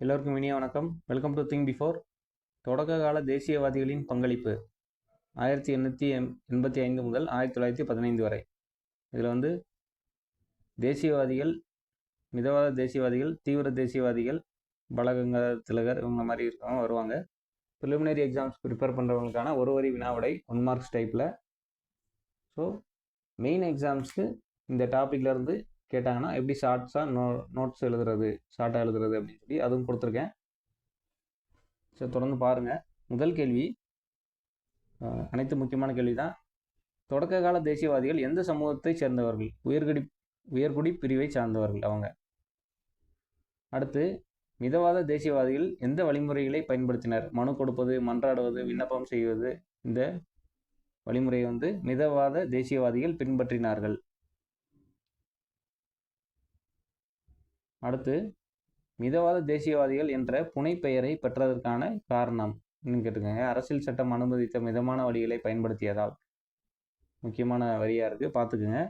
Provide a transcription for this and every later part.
எல்லோருக்கும் இனிய வணக்கம். வெல்கம் டு திங் பிஃபோர் தொடக்க கால தேசியவாதிகளின் பங்களிப்பு ஆயிரத்தி எண்ணூற்றி எம் எண்பத்தி ஐந்து முதல் ஆயிரத்தி தொள்ளாயிரத்தி பதினைந்து வரை. இதில் வந்து தேசியவாதிகள் மிதவாத தேசியவாதிகள் தீவிர தேசியவாதிகள் பாலகங்காதர திலகர் இவங்க மாதிரி இருக்கவங்க வருவாங்க. ப்ரிலிமினரி எக்ஸாம்ஸ் ப்ரிப்பேர் பண்ணுறவங்களுக்கான ஒரு வரி வினாவிடை ஒன் மார்க்ஸ் டைப்பில் ஸோ மெயின் எக்ஸாம்ஸ்க்கு இந்த டாப்பிக்ல இருந்து கேட்டாங்கன்னா எப்படி ஷார்ட்ஸாக நோ நோட்ஸ் எழுதுறது ஷார்ட்டாக எழுதுறது அப்படின்னு சொல்லி அதுவும் கொடுத்துருக்கேன். சரி தொடர்ந்து பாருங்கள் முதல் கேள்வி அனைத்து முக்கியமான கேள்வி தான் தொடக்க கால தேசியவாதிகள் எந்த சமூகத்தை சேர்ந்தவர்கள்? உயர்குடி உயர்குடி பிரிவை சார்ந்தவர்கள் அவங்க. அடுத்து மிதவாத தேசியவாதிகள் எந்த வழிமுறைகளை பயன்படுத்தினர்? மனு கொடுப்பது மன்றாடுவது விண்ணப்பம் செய்வது இந்த வழிமுறையை வந்து மிதவாத தேசியவாதிகள் பின்பற்றினார்கள். அடுத்து மிதவாத தேசியவாதிகள் என்ற புனை பெயரை பெற்றதற்கான காரணம். கேட்டுக்கோங்க அரசியல் சட்டம் அனுமதித்த மிதமான வழிகளை பயன்படுத்தியதால். முக்கியமான வரியாக இருக்கு. பார்த்துக்குங்க.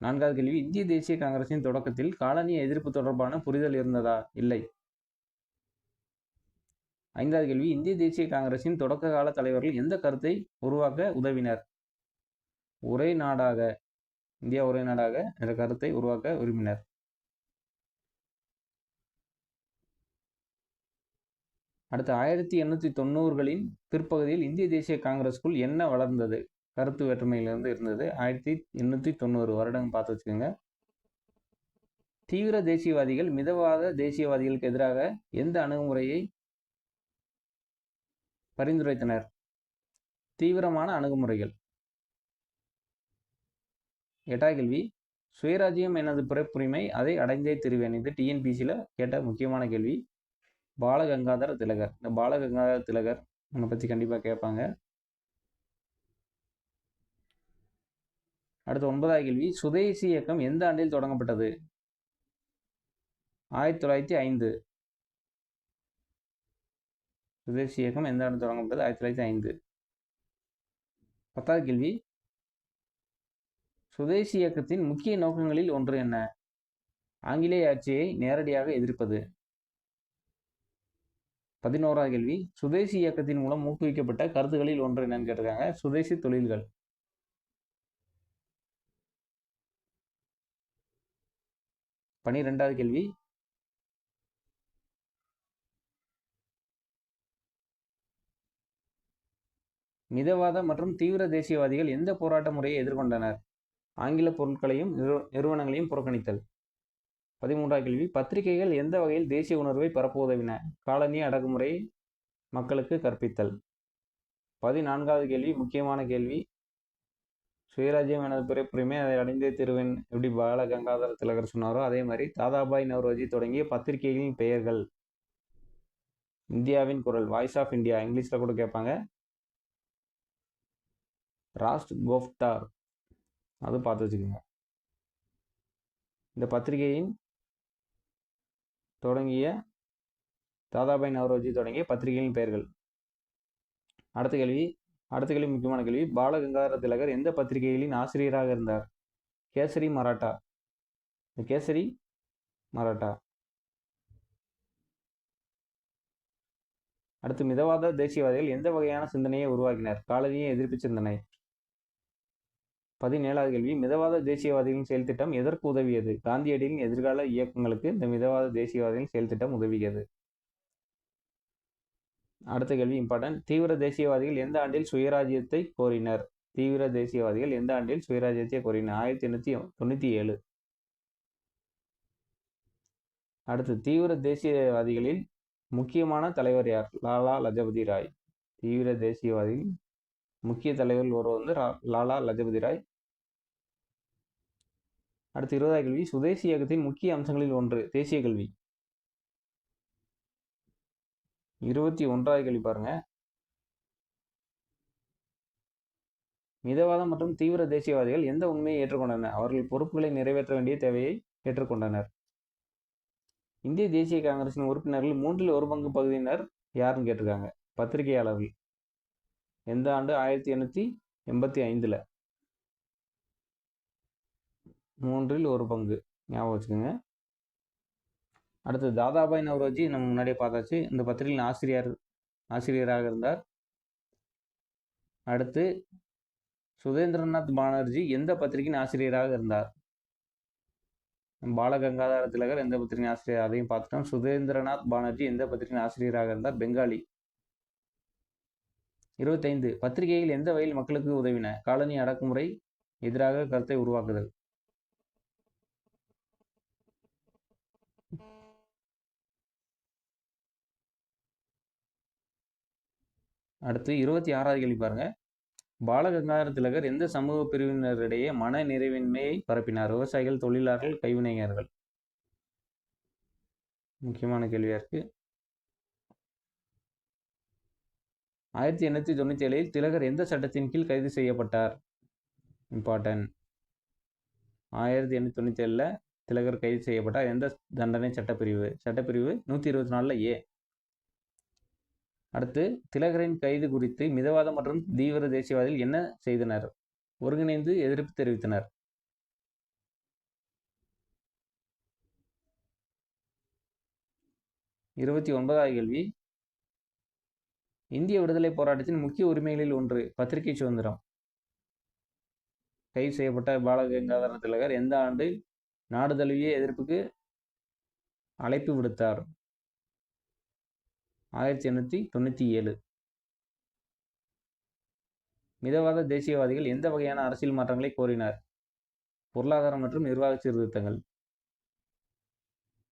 நான்காவது கேள்வி. இந்திய தேசிய காங்கிரசின் தொடக்கத்தில் காலனிய எதிர்ப்பு தொடர்பான புரிதல் இருந்ததா? இல்லை. ஐந்தாவது கேள்வி. இந்திய தேசிய காங்கிரசின் தொடக்க கால தலைவர்கள் எந்த கருத்தை உருவாக்க உதவினர்? ஒரே நாடாக இந்தியா ஒரே நாடாக என்ற கருத்தை உருவாக்க விரும்பினர். அடுத்து ஆயிரத்தி எண்ணூற்றி தொண்ணூறுகளின் பிற்பகுதியில் இந்திய தேசிய காங்கிரஸ்க்குள் என்ன வளர்ந்தது? கருத்து வேற்றுமையிலிருந்து இருந்தது. ஆயிரத்தி எண்ணூற்றி தொண்ணூறு வருடம் பார்த்து வச்சுக்கோங்க. தீவிர தேசியவாதிகள் மிதவாத தேசியவாதிகளுக்கு எதிராக எந்த அணுகுமுறையை பரிந்துரைத்தனர்? தீவிரமான அணுகுமுறைகள். எட்டாய் கேள்வி. சுயராஜ்யம் எனது பிறப்புரிமை அதை அடைந்தே திருவேன். இது டிஎன்பிசியில் கேட்ட முக்கியமான கேள்வி. பாலகங்காதர திலகர். இந்த பாலகங்காதர திலகர் உன்னை பற்றி கண்டிப்பாக கேட்பாங்க அடுத்து ஒன்பதாவது கேள்வி. சுதேசி இயக்கம் எந்த ஆண்டில் தொடங்கப்பட்டது? ஆயிரத்தி தொள்ளாயிரத்தி ஐந்து. சுதேசி இயக்கம் எந்த ஆண்டு தொடங்கப்பட்டது? ஆயிரத்தி தொள்ளாயிரத்தி ஐந்து. பத்தாவது கேள்வி. சுதேசி இயக்கத்தின் முக்கிய நோக்கங்களில் ஒன்று என்ன? ஆங்கிலேய ஆட்சியை நேரடியாக எதிர்ப்பது. பதினோராவது கேள்வி. சுதேசி இயக்கத்தின் மூலம் ஊக்குவிக்கப்பட்ட கருத்துகளில் ஒன்று என்னன்னு கேட்டிருக்காங்க. சுதேசி தொழில்கள். பனிரெண்டாவது கேள்வி. மிதவாத மற்றும் தீவிர தேசியவாதிகள் எந்த போராட்ட முறையை எதிர்கொண்டனர்? ஆங்கில பொருட்களையும் நிறுவனங்களையும் புறக்கணித்தல். பதிமூன்றாவது கேள்வி. பத்திரிகைகள் எந்த வகையில் தேசிய உணர்வை பரப்ப உதவின காலனி அடக்குமுறை மக்களுக்கு கற்பித்தல். பதினான்காவது கேள்வி முக்கியமான கேள்வி. சுயராஜ்யம் எனது பிறப்புரிமை அதை அடைந்தே திருவேன் எப்படி பால கங்காதர திலகர் சொன்னாரோ அதே மாதிரி தாதாபாய் நவ்ரோஜி தொடங்கிய பத்திரிகைகளின் பெயர்கள். இந்தியாவின் குரல் வாய்ஸ் ஆஃப் இந்தியா இங்கிலீஷில் கூட கேட்பாங்க. ராஸ்ட் கோஃப்டார் அது பார்த்து வச்சுக்கோங்க. இந்த பத்திரிகையின் தொடங்கிய தாதாபாய் நவரோஜி தொடங்கிய பத்திரிகைகளின் பெயர்கள். அடுத்த கேள்வி அடுத்த கேள்வி முக்கியமான கேள்வி. பாலகங்காதர திலகர் எந்த பத்திரிகைகளின் ஆசிரியராக இருந்தார்? கேசரி மராட்டா. இந்த கேசரி மராட்டா. அடுத்து மிதவாத தேசியவாதிகள் எந்த வகையான சிந்தனையை உருவாக்கினர்? காலனியை எதிர்ப்பு சிந்தனை. பதினேழாவது கேள்வி. மிதவாத தேசியவாதிகளின் செயல் திட்டம் எதற்கு உதவியது? காந்தியடிகளின் எதிர்கால இயக்கங்களுக்கு இந்த மிதவாத தேசியவாதிகளின் செயல் திட்டம் உதவியது. அடுத்த கேள்வி இம்பார்ட்டன்ட் தீவிர தேசியவாதிகள் எந்த ஆண்டில் சுயராஜ்யத்தை கோரினர்? தீவிர தேசியவாதிகள் எந்த ஆண்டில் சுயராஜ்யத்தை கோரினர்? ஆயிரத்தி எண்ணூற்றி தொண்ணூற்றி ஏழு. அடுத்து தீவிர தேசியவாதிகளில் முக்கியமான தலைவர் யார்? லாலா லஜபதி ராய். தீவிர தேசியவாதிகள் முக்கிய தலைவர்கள் ஒருவர் வந்து லாலா லஜபதி ராய். அடுத்து இருபதாவது கேள்வி. சுதேசி இயக்கத்தின் முக்கிய அம்சங்களில் ஒன்று தேசிய கல்வி. இருபத்தி ஒன்றாவது கேள்வி பாருங்க. மிதவாதம் மற்றும் தீவிர தேசியவாதிகள் எந்த உண்மையை ஏற்றுக்கொண்டனர்? அவர்கள் பொறுப்புகளை நிறைவேற்ற வேண்டிய தேவையை ஏற்றுக்கொண்டனர். இந்திய தேசிய காங்கிரசின் உறுப்பினர்கள் மூன்றில் ஒரு பங்கு பகுதியினர் யாருன்னு கேட்டிருக்காங்க. பத்திரிகையாளர்கள். எந்த ஆண்டு ஆயிரத்தி எண்ணூற்றி எண்பத்தி ஐந்தில்? மூன்றில் ஒரு பங்கு. ஞாபகம் வச்சுக்கோங்க. அடுத்து தாதாபாய் நவரோஜி நம்ம முன்னாடியே பார்த்தாச்சு. இந்த பத்திரிகையின் ஆசிரியர் ஆசிரியராக இருந்தார். அடுத்து சுதேந்திரநாத் பானர்ஜி எந்த பத்திரிகையின் ஆசிரியராக இருந்தார்? பாலகங்காதார திலகர் எந்த பத்திரிகை ஆசிரியர்? அதையும் பார்த்துட்டோம். சுதேந்திரநாத் பானர்ஜி எந்த பத்திரிகையின் ஆசிரியராக இருந்தார்? பெங்காலி. இருபத்தைந்து பத்திரிகையில் எந்த வகையில் மக்களுக்கு உதவின? காலனி அடக்குமுறை எதிராக கருத்தை உருவாக்குதல். அடுத்து இருபத்தி ஆறாவது கேள்வி பாருங்க. பாலகங்காதர திலகர் எந்த சமூக பிரிவினரிடையே மன நிறைவின்மையை பரப்பினார்? விவசாயிகள் தொழிலாளர்கள் கைவினைஞர்கள். முக்கியமான கேள்வியா இருக்கு. ஆயிரத்தி எண்ணூற்றி தொண்ணூற்றி ஏழில் திலகர் எந்த சட்டத்தின் கீழ் கைது செய்யப்பட்டார்? இம்பார்ட்டன்ட். ஆயிரத்தி எண்ணூற்றி தொண்ணூற்றி ஏழில் திலகர் கைது செய்யப்பட்டார். எந்த தண்டனை? சட்டப்பிரிவு. சட்டப்பிரிவு நூற்றி இருபத்தி நாலில் ஏ. அடுத்து திலகரின் கைது குறித்து மிதவாத மற்றும் தீவிர தேசியவாதிகள் என்ன செய்தனர்? ஒருங்கிணைந்து எதிர்ப்பு தெரிவித்தனர். இருபத்தி ஒன்பதாவது கேள்வி. இந்திய விடுதலை போராட்டத்தின் முக்கிய உரிமைகளில் ஒன்று பத்திரிகை சுதந்திரம். கைது செய்யப்பட்ட பாலகங்காதர திலகர் எந்த ஆண்டு நாடு தழுவிய எதிர்ப்புக்கு அழைப்பு விடுத்தார்? ஆயிரத்தி எண்ணூற்றி தொண்ணூற்றி ஏழு. மிதவாத தேசியவாதிகள் எந்த வகையான அரசியல் மாற்றங்களை கோரினார்? பொருளாதார மற்றும் நிர்வாக சீர்திருத்தங்கள்.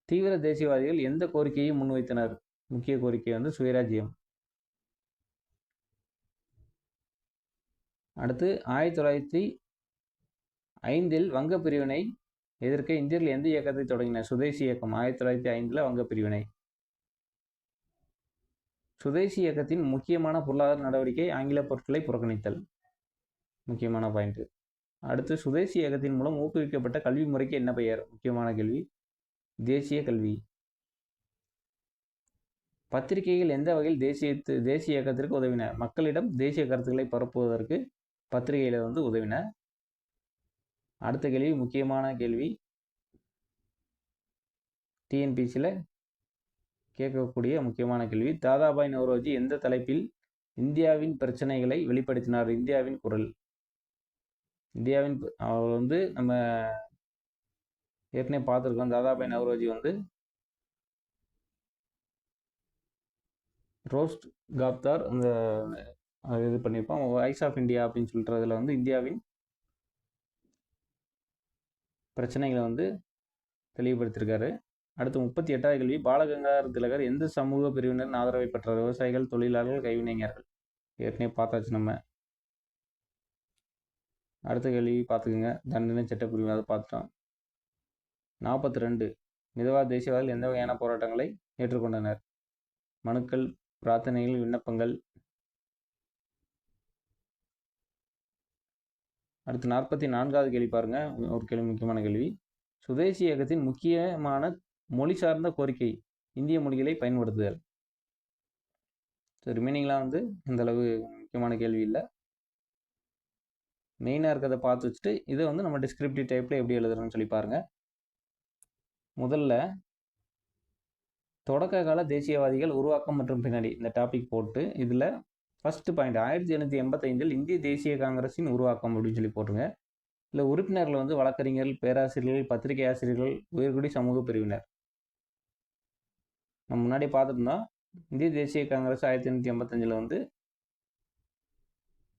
தீவிர தேசியவாதிகள் எந்த கோரிக்கையை முன்வைத்தனர்? முக்கிய கோரிக்கை வந்து சுயராஜ்யம். அடுத்து ஆயிரத்தி தொள்ளாயிரத்தி ஐந்தில் வங்க பிரிவினை எதிர்க்க இந்தியர்கள் எந்த இயக்கத்தை தொடங்கினர்? சுதேசி இயக்கம் ஆயிரத்தி தொள்ளாயிரத்தி ஐந்தில் வங்க பிரிவினை. சுதேசி இயக்கத்தின் முக்கியமான பொருளாதார நடவடிக்கை ஆங்கில பொருட்களை புறக்கணித்தல். முக்கியமான பாயிண்ட் அடுத்து சுதேசி இயக்கத்தின் மூலம் ஊக்குவிக்கப்பட்ட கல்வி முறைக்கு என்ன பெயர்? முக்கியமான கேள்வி. தேசிய கல்வி. பத்திரிகைகள் எந்த வகையில் தேசிய தேசிய இயக்கத்திற்கு உதவின? மக்களிடம் தேசிய கருத்துக்களை பரப்புவதற்கு பத்திரிகையில் வந்து உதவின. அடுத்த கேள்வி முக்கியமான கேள்வி. டிஎன்பிசியில் கேட்கக்கூடிய முக்கியமான கேள்வி. தாதாபாய் நவரோஜி எந்த தலைப்பில் இந்தியாவின் பிரச்சனைகளை வெளிப்படுத்தினார்? இந்தியாவின் குரல். இந்தியாவின் அவர் வந்து நம்ம ஏற்கனவே பார்த்துருக்கோம். தாதாபாய் நவரோஜி வந்து ரோஸ்ட் காப்தார் அந்த இது பண்ணியிருப்போம் வாய்ஸ் ஆஃப் இந்தியா அப்படின்னு சொல்கிறதுல வந்து இந்தியாவின் பிரச்சனைகளை வந்து தெளிவுபடுத்தியிருக்காரு. அடுத்து முப்பத்தி எட்டாவது கேள்வி. பாலகங்காதர திலகர் எந்த சமூக பிரிவினரின் ஆதரவை பெற்றார்? விவசாயிகள் தொழிலாளர்கள் கைவினைஞர்கள் ஏற்கனவே பார்த்தாச்சு நம்ம. அடுத்த கேள்வி பார்த்துக்குங்க. தண்டனை சட்டப்பிரிவு அதை பார்த்துட்டோம். நாற்பத்தி ரெண்டு மிதவா தேசியவாதிகள் எந்த வகையான போராட்டங்களை ஏற்றுக்கொண்டனர்? மனுக்கள் பிரார்த்தனைகள் விண்ணப்பங்கள். அடுத்து நாற்பத்தி நான்காவது கேள்வி பாருங்க. ஒரு கேள்வி முக்கியமான கேள்வி. சுதேசி இயக்கத்தின் முக்கியமான மொழி சார்ந்த கோரிக்கை இந்திய மொழிகளை பயன்படுத்துதல். ஸோ ரிமைனிங்லாம் வந்து இந்த அளவு முக்கியமான கேள்வி இல்லை. மெயினாக இருக்கிறத பார்த்து வச்சுட்டு இதை வந்து நம்ம டிஸ்கிரிப்டிவ் டைப்பில் எப்படி எழுதுறோம்னு சொல்லி பாருங்கள் முதல்ல தொடக்க கால தேசியவாதிகள் உருவாக்கம் மற்றும் பின்னாடி இந்த டாபிக் போட்டு இதில் ஃபஸ்ட்டு பாயிண்ட் ஆயிரத்தி எழுநூற்றி எண்பத்தைந்தில் இந்திய தேசிய காங்கிரஸின் உருவாக்கம் அப்படின்னு சொல்லி போட்டுருங்க. இல்லை உறுப்பினர்கள் வந்து வழக்கறிஞர்கள் பேராசிரியர்கள் பத்திரிகை ஆசிரியர்கள் உயர்குடி சமூக பிரிவினர். நம்ம முன்னாடி பார்த்துருந்தோம் இந்திய தேசிய காங்கிரஸ் ஆயிரத்தி எண்ணூற்றி எண்பத்தஞ்சில் வந்து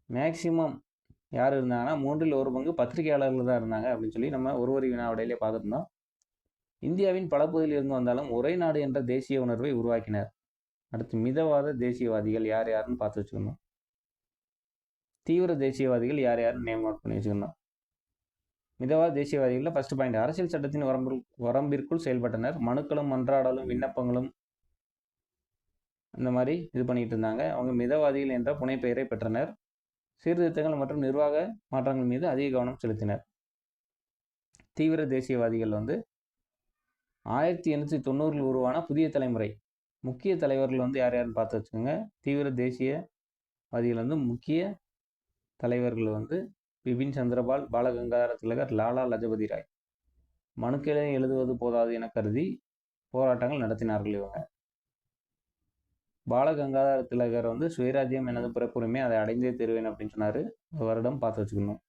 மேக்சிமம் யார் இருந்தாங்கன்னா மூன்றில் ஒரு பங்கு பத்திரிகையாளர்கள் தான் இருந்தாங்க அப்படின்னு சொல்லி நம்ம ஒருவரி வினாவிடையிலே பார்த்துருந்தோம் இந்தியாவின் பல பகுதியில் இருந்து வந்தாலும் ஒரே நாடு என்ற தேசிய உணர்வை உருவாக்கினர். அடுத்து மிதவாத தேசியவாதிகள் யார் யாருன்னு பார்த்து வச்சுக்கணும். தீவிர தேசியவாதிகள் யார் யாருன்னு நேம் நோட் பண்ணி வச்சுக்கணும். மிதவாத தேசியவாதிகளில் ஃபர்ஸ்ட் பாயிண்ட் அரசியல் சட்டத்தின் வரம்பு வரம்பிற்குள் செயல்பட்டனர். மனுக்களும் மன்றாடலும் விண்ணப்பங்களும் இந்த மாதிரி இது பண்ணிகிட்டு இருந்தாங்க. அவங்க மிதவாதிகள் என்ற புனைப்பெயரை பெற்றனர். சீர்திருத்தங்கள் மற்றும் நிர்வாக மாற்றங்கள் மீது அதிக கவனம் செலுத்தினர். தீவிர தேசியவாதிகள் வந்து ஆயிரத்தி எண்ணூற்றி தொண்ணூறில் உருவான புதிய தலைமுறை. முக்கிய தலைவர்கள் வந்து யார் யாருன்னு பார்த்து வச்சுக்கோங்க. தீவிர தேசியவாதிகள் வந்து முக்கிய தலைவர்கள் வந்து பிபின் சந்திரபால் பாலகங்காதர திலகர் லாலா லஜபதி ராய். மனுக்களை எழுதுவது போதாது என கருதி போராட்டங்கள் நடத்தினார்கள் இவங்க. பாலகங்காதர திலகர் வந்து சுயராஜ்யம் எனது பிறப்புரிமை அதை அடைந்தே தருவேன் அப்படின்னு சொன்னார். வருடம் பார்த்து வச்சுக்கணும்.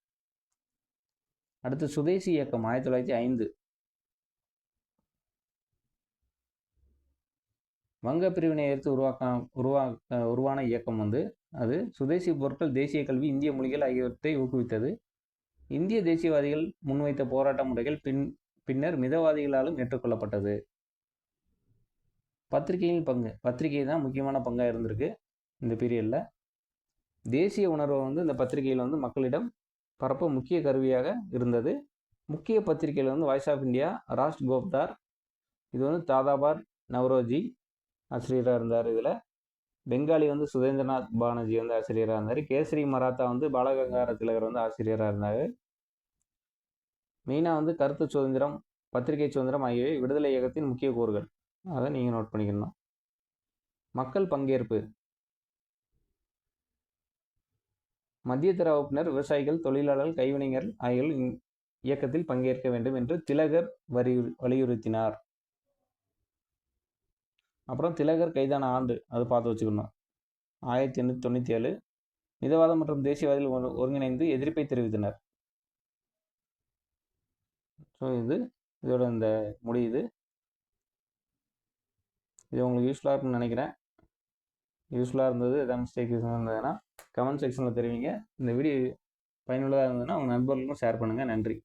அடுத்து சுதேசி இயக்கம் ஆயிரத்தி தொள்ளாயிரத்தி ஐந்து. வங்க பிரிவினை எதிர்த்து உருவாக்க உருவாக்க உருவான இயக்கம் வந்து அது சுதேசி பொருட்கள் தேசிய கல்வி இந்திய மொழிகள் ஆகியவற்றை ஊக்குவித்தது. இந்திய தேசியவாதிகள் முன்வைத்த போராட்ட முறைகள் பின் பின்னர் மிதவாதிகளாலும் ஏற்றுக்கொள்ளப்பட்டது. பத்திரிகையின் பங்கு. பத்திரிகை தான் முக்கியமான பங்காக இருந்திருக்கு இந்த பீரியடில் தேசிய உணர்வை வந்து இந்த பத்திரிகையில் வந்து மக்களிடம் பரப்ப முக்கிய கருவியாக இருந்தது. முக்கிய பத்திரிகையில் வந்து voice of India Rast Goftar இது வந்து தாதாபார் நவரோஜி ஆசிரியராக இருந்தார் இதில். பெங்காலி வந்து சுதேந்திரநாத் பானர்ஜி வந்து ஆசிரியராக இருந்தார். கேசரி மராத்தா வந்து பாலகங்கார திலகர் வந்து ஆசிரியராக இருந்தார். மெயினாக வந்து கருத்து சுதந்திரம் பத்திரிகை சுதந்திரம் ஆகியவை விடுதலை இயக்கத்தின் முக்கிய கூறுகள். அதை நீங்கள் நோட் பண்ணிக்கணும். மக்கள் பங்கேற்பு. மத்தியதர வகுப்பினர் விவசாயிகள் தொழிலாளர்கள் கைவினைஞர் ஆகியோர் இயக்கத்தில் பங்கேற்க வேண்டும் என்று திலகர் வரி வலியுறுத்தினார். அப்புறம் திலகர் கைதான ஆண்டு அது பார்த்து வச்சுக்கணும். ஆயிரத்தி எண்ணூற்றி தொண்ணூற்றி ஏழு மிதவாதம் மற்றும் தேசியவாதிகள் ஒருங்கிணைந்து எதிர்ப்பை தெரிவித்தனர். ஸோ இது இதோட இந்த முடியுது இது உங்களுக்கு யூஸ்ஃபுல்லாக இருக்கும்னு நினைக்கிறேன். யூஸ்ஃபுல்லாக இருந்தது எதாவது மிஸ்டேக் இருந்ததுன்னா கமெண்ட் செக்ஷனில் தெரிவிங்க. இந்த வீடியோ பயனுள்ளதாக இருந்ததுன்னா உங்கள் நண்பர்களுக்கும் ஷேர் பண்ணுங்கள் நன்றி.